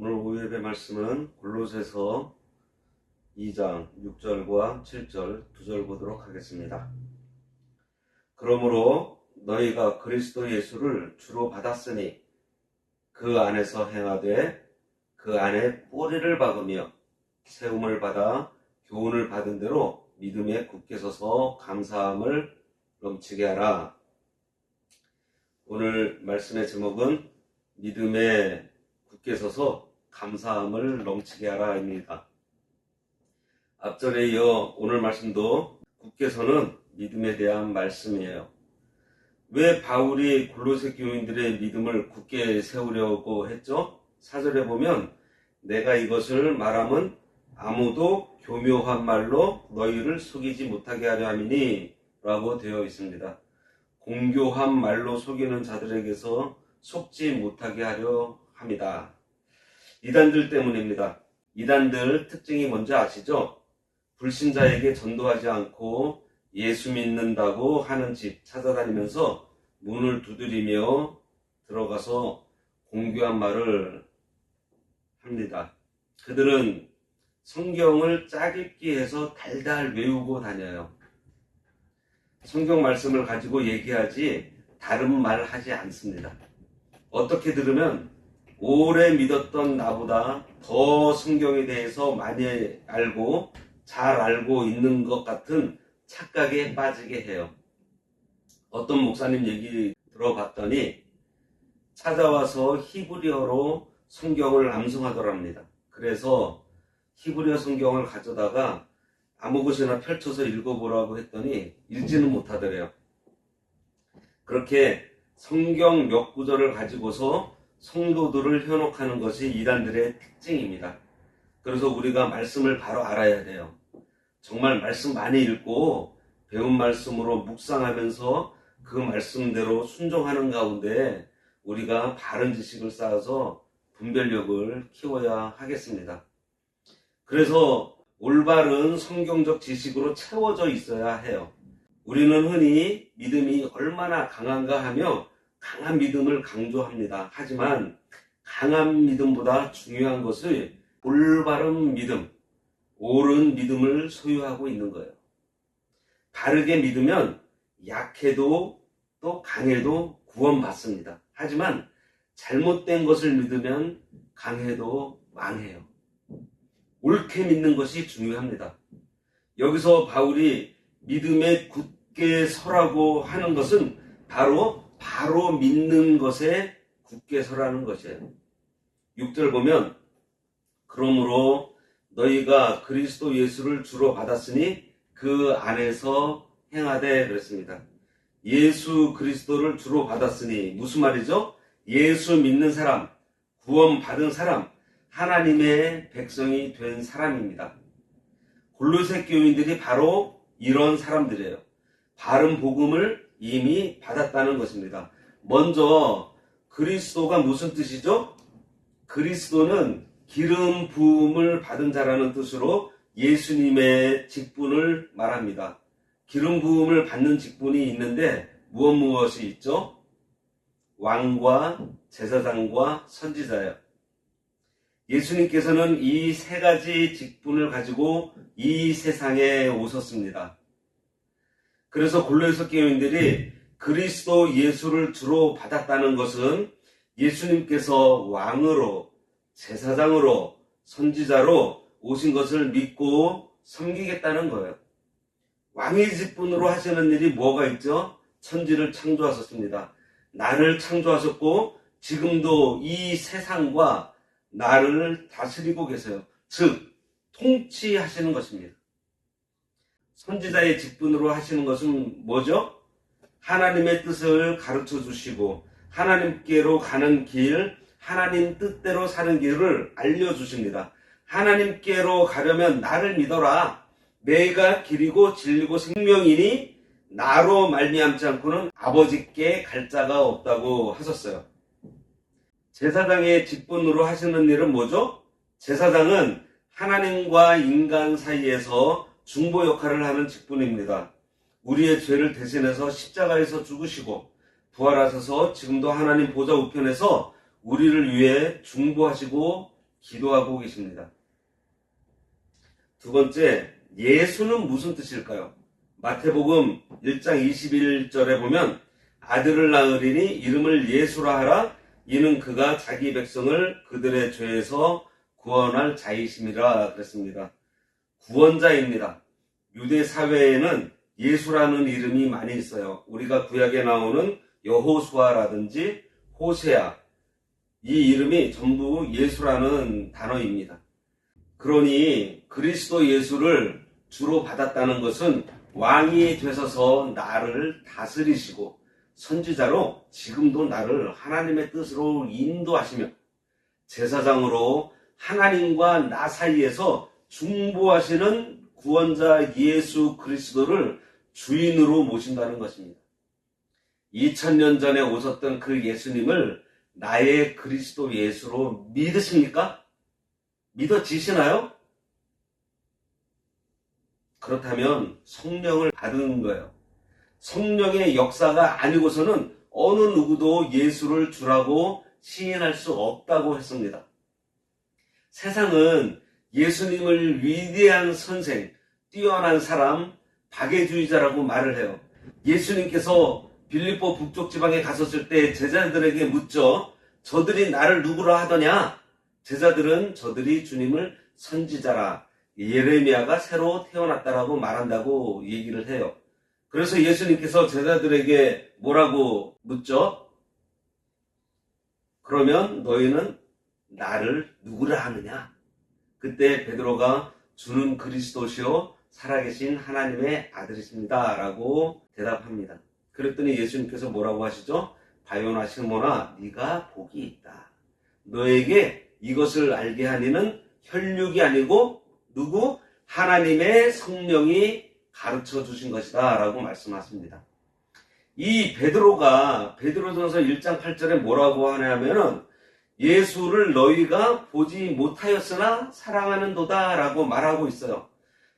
오늘 오예배 말씀은 골로새서 2장 6절과 7절 두 절 보도록 하겠습니다. 그러므로 너희가 그리스도 예수를 주로 받았으니 그 안에서 행하되 그 안에 뿌리를 박으며 세움을 받아 교훈을 받은 대로 믿음에 굳게 서서 감사함을 넘치게 하라. 오늘 말씀의 제목은 믿음에 굳게 서서 감사함을 넘치게 하라입니다. 앞절에 이어 오늘 말씀도 굳게 서는 믿음에 대한 말씀이에요. 왜 바울이 골로새 교인들의 믿음을 굳게 세우려고 했죠? 사절에 보면 내가 이것을 말하면 아무도 교묘한 말로 너희를 속이지 못하게 하려 함이니 라고 되어 있습니다. 공교한 말로 속이는 자들에게서 속지 못하게 하려 합니다. 이단들 때문입니다. 이단들 특징이 뭔지 아시죠? 불신자에게 전도하지 않고 예수 믿는다고 하는 집 찾아다니면서 문을 두드리며 들어가서 공교한 말을 합니다. 그들은 성경을 짜깁기 해서 달달 외우고 다녀요. 성경 말씀을 가지고 얘기하지 다른 말 하지 않습니다. 어떻게 들으면 오래 믿었던 나보다 더 성경에 대해서 많이 알고 잘 알고 있는 것 같은 착각에 빠지게 해요. 어떤 목사님 얘기 들어봤더니 찾아와서 히브리어로 성경을 암송하더랍니다. 그래서 히브리어 성경을 가져다가 아무 곳이나 펼쳐서 읽어보라고 했더니 읽지는 못하더래요. 그렇게 성경 몇 구절을 가지고서 성도들을 현혹하는 것이 이단들의 특징입니다. 그래서 우리가 말씀을 바로 알아야 돼요. 정말 말씀 많이 읽고 배운 말씀으로 묵상하면서 그 말씀대로 순종하는 가운데 우리가 바른 지식을 쌓아서 분별력을 키워야 하겠습니다. 그래서 올바른 성경적 지식으로 채워져 있어야 해요. 우리는 흔히 믿음이 얼마나 강한가 하며 강한 믿음을 강조합니다. 하지만 강한 믿음보다 중요한 것은 올바른 믿음, 옳은 믿음을 소유하고 있는 거예요. 바르게 믿으면 약해도 또 강해도 구원받습니다. 하지만 잘못된 것을 믿으면 강해도 망해요. 옳게 믿는 것이 중요합니다. 여기서 바울이 믿음에 굳게 서라고 하는 것은 바로 바로 믿는 것에 굳게 서라는 것이에요. 6절 보면 그러므로 너희가 그리스도 예수를 주로 받았으니 그 안에서 행하되 그랬습니다. 예수 그리스도를 주로 받았으니 무슨 말이죠? 예수 믿는 사람, 구원 받은 사람, 하나님의 백성이 된 사람입니다. 골로새 교인들이 바로 이런 사람들이에요. 바른 복음을 이미 받았다는 것입니다. 먼저 그리스도가 무슨 뜻이죠? 그리스도는 기름 부음을 받은 자라는 뜻으로 예수님의 직분을 말합니다. 기름 부음을 받는 직분이 있는데 무엇 무엇이 있죠? 왕과 제사장과 선지자예요. 예수님께서는 이 세 가지 직분을 가지고 이 세상에 오셨습니다. 그래서 골로에서 교인들이 그리스도 예수를 주로 받았다는 것은 예수님께서 왕으로 제사장으로 선지자로 오신 것을 믿고 섬기겠다는 거예요. 왕의 직분으로 하시는 일이 뭐가 있죠? 천지를 창조하셨습니다. 나를 창조하셨고 지금도 이 세상과 나를 다스리고 계세요. 즉 통치하시는 것입니다. 선지자의 직분으로 하시는 것은 뭐죠? 하나님의 뜻을 가르쳐 주시고 하나님께로 가는 길, 하나님 뜻대로 사는 길을 알려 주십니다. 하나님께로 가려면 나를 믿어라. 내가 길이고 진리고 생명이니 나로 말미암지 않고는 아버지께 갈 자가 없다고 하셨어요. 제사장의 직분으로 하시는 일은 뭐죠? 제사장은 하나님과 인간 사이에서 중보 역할을 하는 직분입니다. 우리의 죄를 대신해서 십자가에서 죽으시고 부활하셔서 지금도 하나님 보좌 우편에서 우리를 위해 중보하시고 기도하고 계십니다. 두 번째, 예수는 무슨 뜻일까요? 마태복음 1장 21절에 보면 아들을 낳으리니 이름을 예수라 하라 이는 그가 자기 백성을 그들의 죄에서 구원할 자이심이라 그랬습니다. 구원자입니다. 유대 사회에는 예수라는 이름이 많이 있어요. 우리가 구약에 나오는 여호수아라든지 호세아 이 이름이 전부 예수라는 단어입니다. 그러니 그리스도 예수를 주로 받았다는 것은 왕이 되셔서 나를 다스리시고 선지자로 지금도 나를 하나님의 뜻으로 인도하시며 제사장으로 하나님과 나 사이에서 중보하시는 구원자 예수 그리스도를 주인으로 모신다는 것입니다. 2000년 전에 오셨던 그 예수님을 나의 그리스도 예수로 믿으십니까? 믿어지시나요? 그렇다면 성령을 받은 거예요. 성령의 역사가 아니고서는 어느 누구도 예수를 주라고 시인할 수 없다고 했습니다. 세상은 예수님을 위대한 선생, 뛰어난 사람, 박애주의자라고 말을 해요. 예수님께서 빌립보 북쪽 지방에 갔었을 때 제자들에게 묻죠. 저들이 나를 누구라 하더냐? 제자들은 저들이 주님을 선지자라 예레미야가 새로 태어났다라고 말한다고 얘기를 해요. 그래서 예수님께서 제자들에게 뭐라고 묻죠? 그러면 너희는 나를 누구라 하느냐? 그때 베드로가 주는 그리스도시요 살아계신 하나님의 아들이십니다 라고 대답합니다. 그랬더니 예수님께서 뭐라고 하시죠? 바요나 시모나 네가 복이 있다. 너에게 이것을 알게 하니는 혈육이 아니고 누구? 하나님의 성령이 가르쳐 주신 것이다 라고 말씀하십니다. 이 베드로가 베드로전서 1장 8절에 뭐라고 하냐면은 예수를 너희가 보지 못하였으나 사랑하는 도다 라고 말하고 있어요.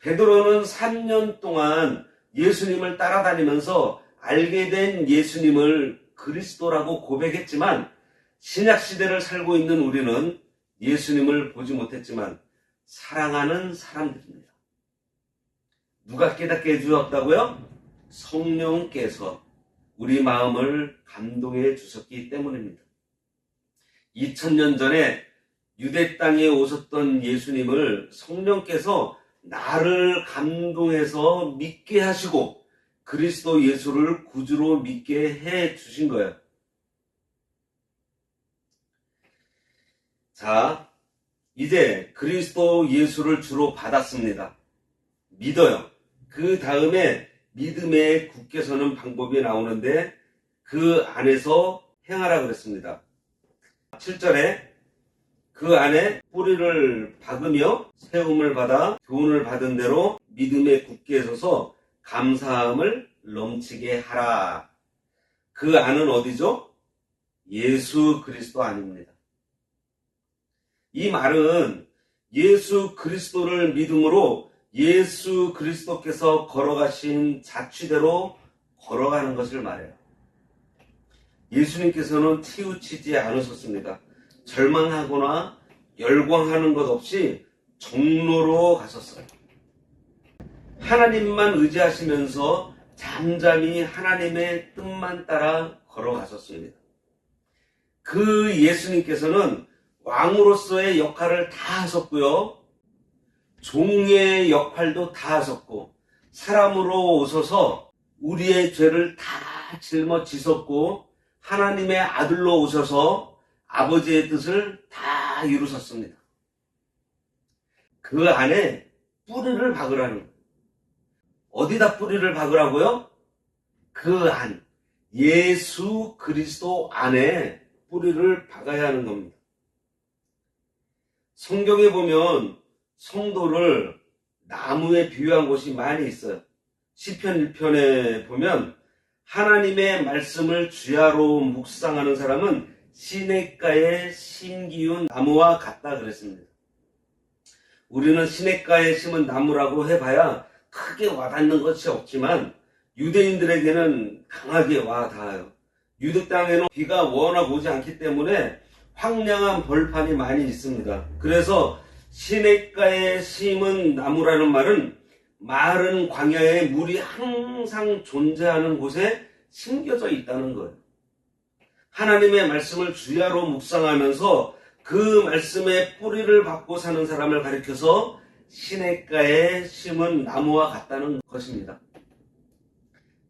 베드로는 3년 동안 예수님을 따라다니면서 알게 된 예수님을 그리스도라고 고백했지만 신약 시대를 살고 있는 우리는 예수님을 보지 못했지만 사랑하는 사람들입니다. 누가 깨닫게 해주었다고요? 성령께서 우리 마음을 감동해 주셨기 때문입니다. 2000년 전에 유대 땅에 오셨던 예수님을 성령께서 나를 감동해서 믿게 하시고 그리스도 예수를 구주로 믿게 해 주신 거예요. 자, 이제 그리스도 예수를 주로 받았습니다. 믿어요. 그 다음에 믿음에 굳게 서는 방법이 나오는데 그 안에서 행하라 그랬습니다. 7절에 그 안에 뿌리를 박으며 세움을 받아 교훈을 받은 대로 믿음에 굳게 서서 감사함을 넘치게 하라. 그 안은 어디죠? 예수 그리스도 안입니다. 이 말은 예수 그리스도를 믿음으로 예수 그리스도께서 걸어가신 자취대로 걸어가는 것을 말해요. 예수님께서는 치우치지 않으셨습니다. 절망하거나 열광하는 것 없이 정로로 가셨어요. 하나님만 의지하시면서 잠잠히 하나님의 뜻만 따라 걸어가셨습니다. 그 예수님께서는 왕으로서의 역할을 다 하셨고요. 종의 역할도 다 하셨고 사람으로 오셔서 우리의 죄를 다 짊어지셨고 하나님의 아들로 오셔서 아버지의 뜻을 다 이루셨습니다. 그 안에 뿌리를 박으라는 거예요. 어디다 뿌리를 박으라고요? 그 안, 예수 그리스도 안에 뿌리를 박아야 하는 겁니다. 성경에 보면 성도를 나무에 비유한 곳이 많이 있어요. 시편 1편에 보면 하나님의 말씀을 주야로 묵상하는 사람은 시냇가에 심기운 나무와 같다 그랬습니다. 우리는 시냇가에 심은 나무라고 해봐야 크게 와닿는 것이 없지만 유대인들에게는 강하게 와닿아요. 유대 땅에는 비가 워낙 오지 않기 때문에 황량한 벌판이 많이 있습니다. 그래서 시냇가에 심은 나무라는 말은 마른 광야에 물이 항상 존재하는 곳에 심겨져 있다는 거예요. 하나님의 말씀을 주야로 묵상하면서 그 말씀의 뿌리를 받고 사는 사람을 가리켜서 시냇가에 심은 나무와 같다는 것입니다.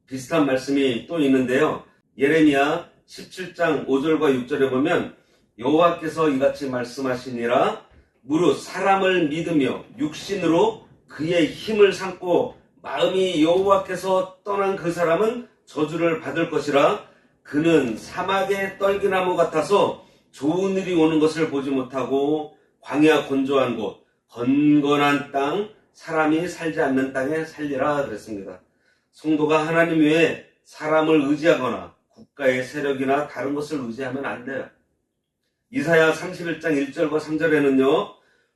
비슷한 말씀이 또 있는데요. 예레미야 17장 5절과 6절에 보면 여호와께서 이같이 말씀하시니라 무릇 사람을 믿으며 육신으로 그의 힘을 삼고 마음이 여호와께서 떠난 그 사람은 저주를 받을 것이라 그는 사막의 떨기나무 같아서 좋은 일이 오는 것을 보지 못하고 광야 건조한 곳 건건한 땅 사람이 살지 않는 땅에 살리라 그랬습니다. 성도가 하나님 외에 사람을 의지하거나 국가의 세력이나 다른 것을 의지하면 안 돼요. 이사야 31장 1절과 3절에는요.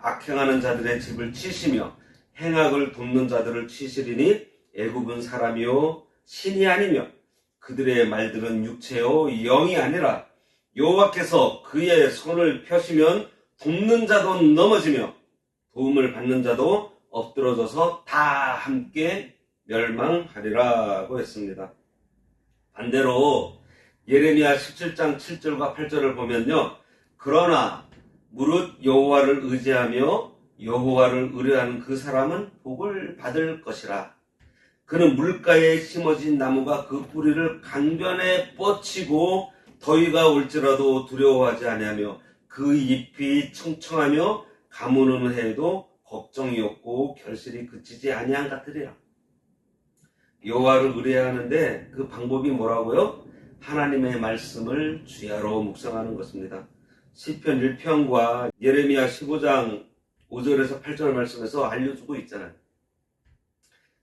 악행하는 자들의 집을 치시며 행악을 돕는 자들을 치시리니 애굽은 사람이요 신이 아니며 그들의 말들은 육체요 영이 아니라 여호와께서 그의 손을 펴시면 돕는 자도 넘어지며 도움을 받는 자도 엎드러져서 다 함께 멸망하리라고 했습니다. 반대로 예레미야 17장 7절과 8절을 보면요. 그러나 무릇 여호와를 의지하며 여호와를 의뢰하는 그 사람은 복을 받을 것이라. 그는 물가에 심어진 나무가 그 뿌리를 강변에 뻗치고 더위가 올지라도 두려워하지 아니하며 그 잎이 청청하며 가무는 해도 걱정이 없고 결실이 그치지 아니한 같으리라. 여호와를 의뢰하는데 그 방법이 뭐라고요? 하나님의 말씀을 주야로 묵상하는 것입니다. 시편 1편과 예레미야 15장 5절에서 8절 말씀에서 알려주고 있잖아요.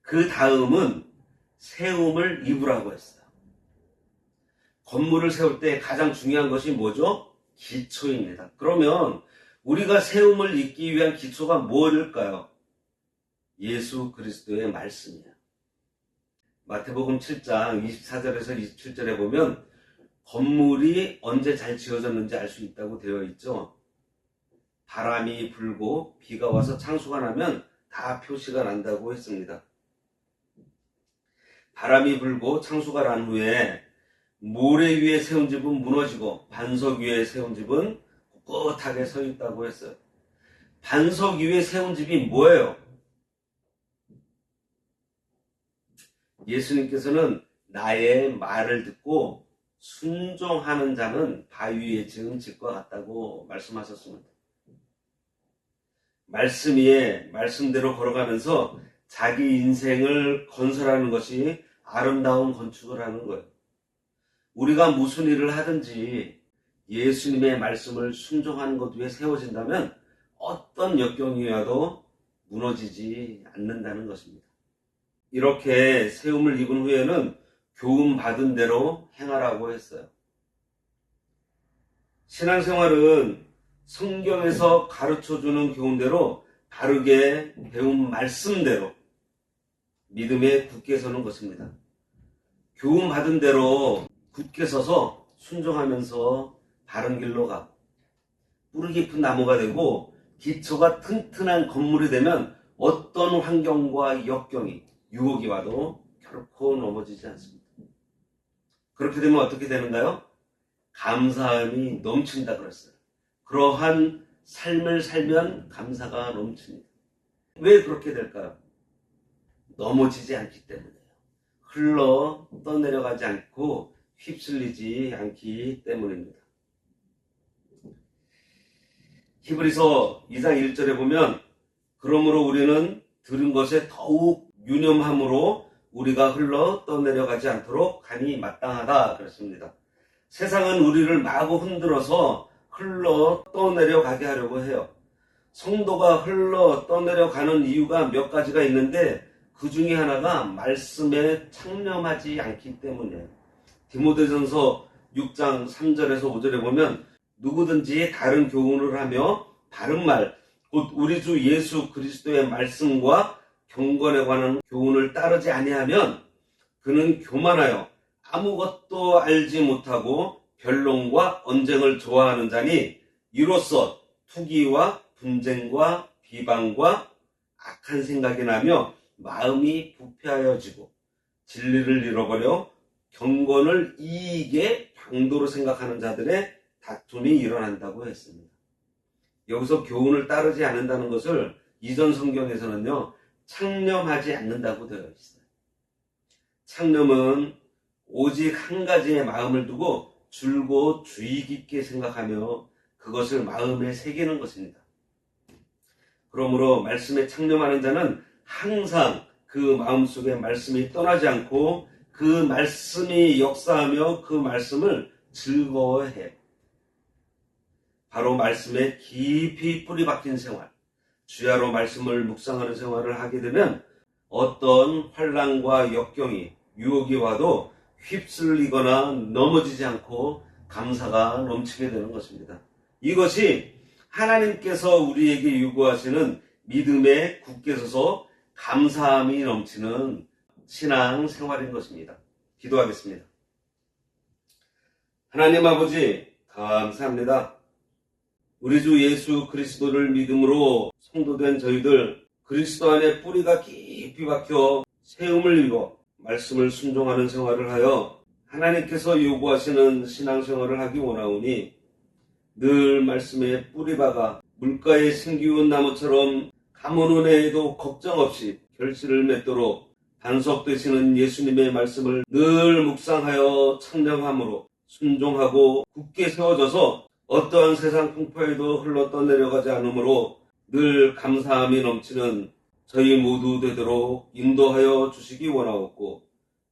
그 다음은 세움을 입으라고 했어요. 건물을 세울 때 가장 중요한 것이 뭐죠? 기초입니다. 그러면 우리가 세움을 잇기 위한 기초가 무엇일까요? 예수 그리스도의 말씀이에요. 마태복음 7장 24절에서 27절에 보면 건물이 언제 잘 지어졌는지 알 수 있다고 되어 있죠. 바람이 불고 비가 와서 창수가 나면 다 표시가 난다고 했습니다. 바람이 불고 창수가 난 후에 모래 위에 세운 집은 무너지고 반석 위에 세운 집은 꿋꿋하게 서 있다고 했어요. 반석 위에 세운 집이 뭐예요? 예수님께서는 나의 말을 듣고 순종하는 자는 바위에 집과 같다고 말씀하셨습니다. 말씀 위에 말씀대로 걸어가면서 자기 인생을 건설하는 것이 아름다운 건축을 하는 거예요. 우리가 무슨 일을 하든지 예수님의 말씀을 순종하는 것 위에 세워진다면 어떤 역경이 와도 무너지지 않는다는 것입니다. 이렇게 세움을 입은 후에는 교훈 받은 대로 행하라고 했어요. 신앙생활은 성경에서 가르쳐 주는 교훈대로 바르게 배운 말씀대로 믿음에 굳게 서는 것입니다. 교훈 받은 대로 굳게 서서 순종하면서 바른 길로 가. 뿌리 깊은 나무가 되고 기초가 튼튼한 건물이 되면 어떤 환경과 역경이 유혹이 와도 결코 넘어지지 않습니다. 그렇게 되면 어떻게 되는가요? 감사함이 넘친다 그랬어요. 그러한 삶을 살면 감사가 넘칩니다. 왜 그렇게 될까요? 넘어지지 않기 때문이에요. 흘러 떠내려가지 않고 휩쓸리지 않기 때문입니다. 히브리서 2장 1절에 보면 그러므로 우리는 들은 것에 더욱 유념함으로 우리가 흘러 떠내려가지 않도록 간이 마땅하다 그랬습니다. 세상은 우리를 마구 흔들어서 흘러 떠내려가게 하려고 해요. 성도가 흘러 떠내려가는 이유가 몇 가지가 있는데 그 중에 하나가 말씀에 창념하지 않기 때문이에요. 디모데전서 6장 3절에서 5절에 보면 누구든지 다른 교훈을 하며 바른 말, 곧 우리 주 예수 그리스도의 말씀과 경건에 관한 교훈을 따르지 아니하면 그는 교만하여 아무것도 알지 못하고 변론과 언쟁을 좋아하는 자니 이로써 투기와 분쟁과 비방과 악한 생각이 나며 마음이 부패하여지고 진리를 잃어버려 경건을 이익의 방도로 생각하는 자들의 다툼이 일어난다고 했습니다. 여기서 교훈을 따르지 않는다는 것을 이전 성경에서는요, 창념하지 않는다고 되어 있어요. 창념은 오직 한 가지의 마음을 두고 줄곧 주의 깊게 생각하며 그것을 마음에 새기는 것입니다. 그러므로 말씀에 창념하는 자는 항상 그 마음속에 말씀이 떠나지 않고 그 말씀이 역사하며 그 말씀을 즐거워해요. 바로 말씀에 깊이 뿌리 박힌 생활, 주야로 말씀을 묵상하는 생활을 하게 되면 어떤 환란과 역경이 유혹이 와도 휩쓸리거나 넘어지지 않고 감사가 넘치게 되는 것입니다. 이것이 하나님께서 우리에게 요구하시는 믿음에 굳게 서서 감사함이 넘치는 신앙 생활인 것입니다. 기도하겠습니다. 하나님 아버지, 감사합니다. 우리 주 예수 그리스도를 믿음으로 성도된 저희들 그리스도 안에 뿌리가 깊이 박혀 세움을 입어 말씀을 순종하는 생활을 하여 하나님께서 요구하시는 신앙생활을 하기 원하오니 늘 말씀에 뿌리 박아 물가에 생기운 나무처럼 가뭄 은혜에도 걱정 없이 결실을 맺도록 단속되시는 예수님의 말씀을 늘 묵상하여 청량함으로 순종하고 굳게 세워져서 어떠한 세상 풍파에도 흘러 떠내려가지 않으므로 늘 감사함이 넘치는 저희 모두 되도록 인도하여 주시기 원하옵고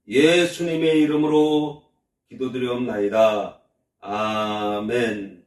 예수님의 이름으로 기도드리옵나이다. 아멘.